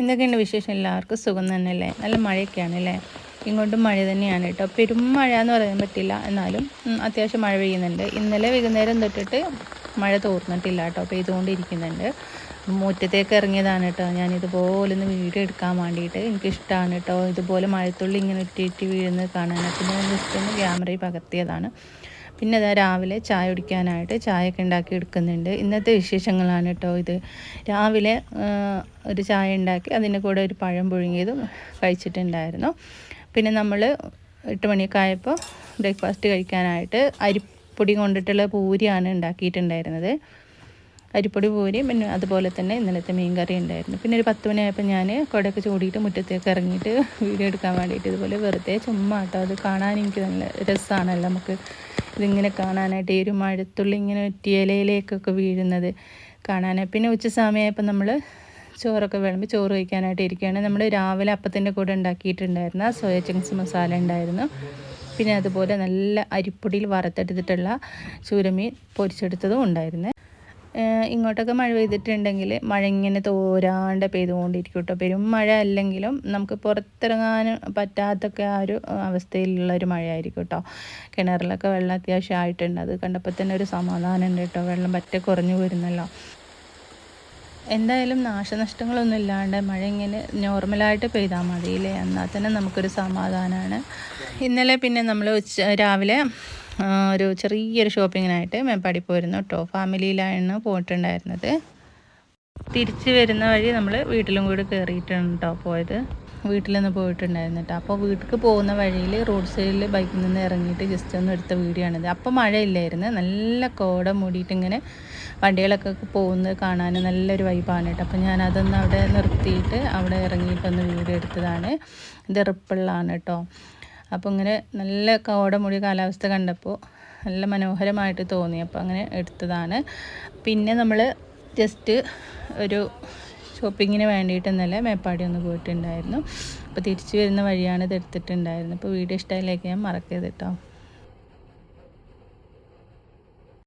എന്തൊക്കെയുണ്ട് വിശേഷം? എല്ലാവർക്കും സുഖം തന്നെയല്ലേ? നല്ല മഴയൊക്കെയാണ് അല്ലേ ഇങ്ങോട്ടും മഴ തന്നെയാണ് കേട്ടോ. പെരും മഴ എന്ന് പറയാൻ പറ്റില്ല. എന്നാലും അത്യാവശ്യം മഴ പെയ്യുന്നുണ്ട്. ഇന്നലെ വൈകുന്നേരം തൊട്ടിട്ട് മഴ തോർന്നിട്ടില്ല കേട്ടോ. പെയ്തുകൊണ്ടിരിക്കുന്നുണ്ട്. മുറ്റത്തേക്ക് ഇറങ്ങിയതാണ് കേട്ടോ. ഞാൻ ഇതുപോലെ ഒന്ന് വീഡിയോ എടുക്കാൻ വേണ്ടിയിട്ട്. എനിക്കിഷ്ടമാണ് കേട്ടോ. ഇതുപോലെ മഴത്തുള്ളി ഇങ്ങനെ ഇട്ടിട്ട് വീഴുന്നത് കാണാൻ. പിന്നെ ജസ്റ്റ് ഒന്ന് ക്യാമറയിൽ പകർത്തിയതാണ്. പിന്നെ അതാ രാവിലെ ചായ കുടിക്കാനായിട്ട് ചായയൊക്കെ ഉണ്ടാക്കി എടുക്കുന്നുണ്ട്. ഇന്നത്തെ വിശേഷങ്ങളാണ് കേട്ടോ ഇത്. രാവിലെ ഒരു ചായ ഉണ്ടാക്കി അതിന്റെ കൂടെ ഒരു പഴം പുഴുങ്ങിയതും കഴിച്ചിട്ടുണ്ടായിരുന്നു. പിന്നെ നമ്മൾ എട്ട് മണിയൊക്കെ ആയപ്പോൾ ബ്രേക്ക്ഫാസ്റ്റ് കഴിക്കാനായിട്ട് അരിപ്പൊടി കൊണ്ടിട്ടുള്ള പൂരിയാണ് ഉണ്ടാക്കിയിട്ടുണ്ടായിരുന്നത്. അരിപ്പൊടി പൂരി പിന്നെ അതുപോലെ തന്നെ ഇന്നലത്തെ മീൻ കറി ഉണ്ടായിരുന്നു. പിന്നെ ഒരു പത്ത് മണിയായപ്പോൾ ഞാൻ കുടയൊക്കെ ചൂടിയിട്ട് മുറ്റത്തേക്ക് ഇറങ്ങിയിട്ട് വീഡിയോ എടുക്കാൻ വേണ്ടിയിട്ട് ഇതുപോലെ വെറുതെ ചുമ്മാ കേട്ടോ. അത് കാണാൻ എനിക്ക് നല്ല രസമാണല്ലോ നമുക്ക് ഇതിങ്ങനെ കാണാനായിട്ട് ഈ ഒരു മഴത്തുള്ളി ഇങ്ങനെ ഇലയിലേക്കൊക്കെ വീഴുന്നത് കാണാനായി പിന്നെ ഉച്ച സമയമായപ്പോൾ നമ്മൾ ചോറൊക്കെ വിളമ്പി ചോറ് കഴിക്കാനായിട്ട് ഇരിക്കുകയാണ്. നമ്മൾ രാവിലെ അപ്പത്തിന്റെ കൂടെ ഉണ്ടാക്കിയിട്ടുണ്ടായിരുന്ന. സോയ ചിങ്സ് മസാല ഉണ്ടായിരുന്നു. പിന്നെ അതുപോലെ നല്ല അരിപ്പൊടിയിൽ വറുത്തെടുത്തിട്ടുള്ള ചൂരമീൻ പൊരിച്ചെടുത്തതും ഉണ്ടായിരുന്നു. ഇങ്ങോട്ടൊക്കെ മഴ പെയ്തിട്ടുണ്ടെങ്കിൽ മഴ ഇങ്ങനെ തോരാണ്ട് പെയ്തുകൊണ്ടിരിക്കും കേട്ടോ. പെരും മഴ അല്ലെങ്കിലും നമുക്ക് പുറത്തിറങ്ങാൻ പറ്റാത്തൊക്കെ ആ ഒരു അവസ്ഥയിലുള്ള ഒരു മഴയായിരിക്കും കേട്ടോ. കിണറിലൊക്കെ വെള്ളം അത്യാവശ്യം ആയിട്ടുണ്ട് അത് കണ്ടപ്പോൾ തന്നെ ഒരു സമാധാനം ഉണ്ട് കേട്ടോ. വെള്ളം പറ്റ കുറഞ്ഞു വരുന്നല്ലോ എന്തായാലും നാശനഷ്ടങ്ങളൊന്നും ഇല്ലാണ്ട് മഴ ഇങ്ങനെ നോർമലായിട്ട് പെയ്താൽ മതിയില്ലേ? എന്നാൽ തന്നെ നമുക്കൊരു സമാധാനമാണ്. ഇന്നലെ പിന്നെ നമ്മൾ ഉച്ച രാവിലെ ഒരു ചെറിയൊരു ഷോപ്പിങ്ങിനായിട്ട് മേപ്പാടി പോയിരുന്നു കേട്ടോ. ഫാമിലിയിലാണ് പോയിട്ടുണ്ടായിരുന്നത്. തിരിച്ചു വരുന്ന വഴി നമ്മൾ വീട്ടിലും കൂടി കയറിയിട്ടാണ് കേട്ടോ പോയത്. വീട്ടിൽ നിന്ന് പോയിട്ടുണ്ടായിരുന്നു കേട്ടോ അപ്പോൾ വീട്ടിലേക്ക് പോകുന്ന വഴിയിൽ റോഡ് സൈഡിൽ ബൈക്കിൽ നിന്ന് ഇറങ്ങിയിട്ട് ജസ്റ്റ് ഒന്ന് എടുത്ത വീഡിയോ ആണിത് അപ്പോൾ മഴയില്ലായിരുന്നു. നല്ല കോട മൂടിയിട്ട് ഇങ്ങനെ വണ്ടികളൊക്കെ പോകുന്നത് കാണാൻ നല്ലൊരു വൈബാണ് കേട്ടോ അപ്പോൾ ഞാൻ അതൊന്ന് അവിടെ നിർത്തിയിട്ട് അവിടെ ഇറങ്ങിയിട്ടൊന്ന് വീഡിയോ എടുത്തതാണ്. ഇത് റിപ്പിളാണ് കേട്ടോ അപ്പോൾ ഇങ്ങനെ നല്ല കോട മുടി കാലാവസ്ഥ കണ്ടപ്പോൾ നല്ല മനോഹരമായിട്ട് തോന്നി. അപ്പോൾ അങ്ങനെ എടുത്തതാണ്. പിന്നെ നമ്മൾ ജസ്റ്റ് ഒരു ഷോപ്പിങ്ങിന് വേണ്ടിയിട്ട് ഇന്നലെ മേപ്പാടി ഒന്ന് പോയിട്ടുണ്ടായിരുന്നു. അപ്പോൾ തിരിച്ചു വരുന്ന വഴിയാണ് ഇത് എടുത്തിട്ടുണ്ടായിരുന്നത്. അപ്പോൾ വീഡിയോ ഇഷ്ടമായില്ലേക്ക് ഞാൻ മറക്കരുത് കേട്ടോ